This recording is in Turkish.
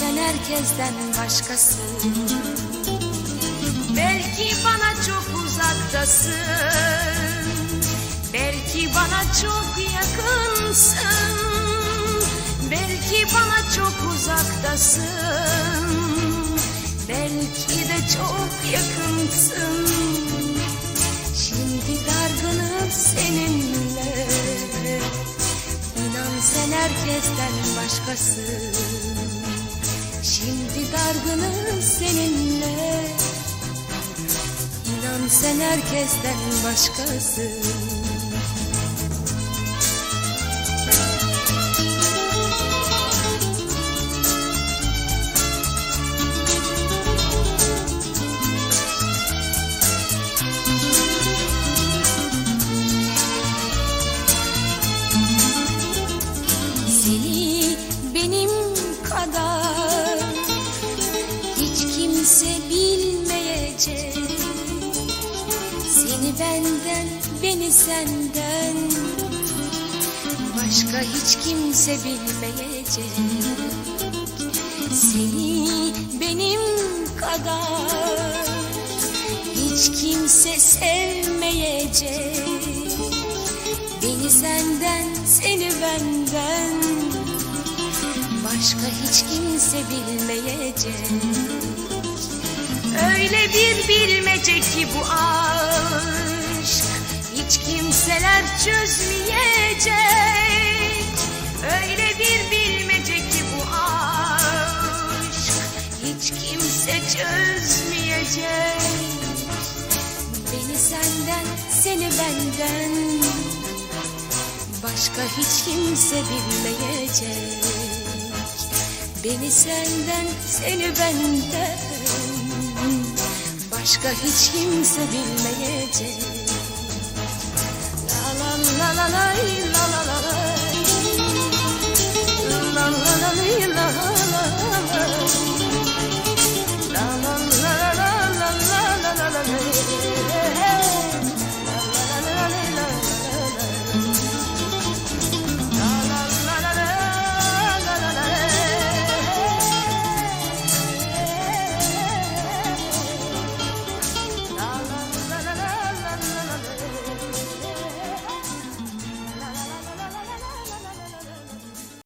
sen herkesten başkasın. Belki bana çok uzaktasın. Belki bana çok yakınsın. Belki bana çok uzaktasın. Belki de çok yakınsın. Şimdi dargınım seninle. İnan sen herkesten başkasın Dargınım seninle. İnan sen herkesten başkasın kimse bilmeyecek. Seni benden, beni senden. Başka hiç kimse bilmeyecek. Seni benim kadar hiç kimse sevmeyecek. Beni senden, seni benden Başka hiç kimse bilmeyecek. Öyle bir bilmece ki bu aşk. Hiç kimseler çözmeyecek. Öyle bir bilmece ki bu aşk. Hiç kimse çözmeyecek. Beni senden, seni benden. Başka hiç kimse bilmeyecek Beni senden, seni benden. Başka hiç kimse bilmeyecek. La la la la la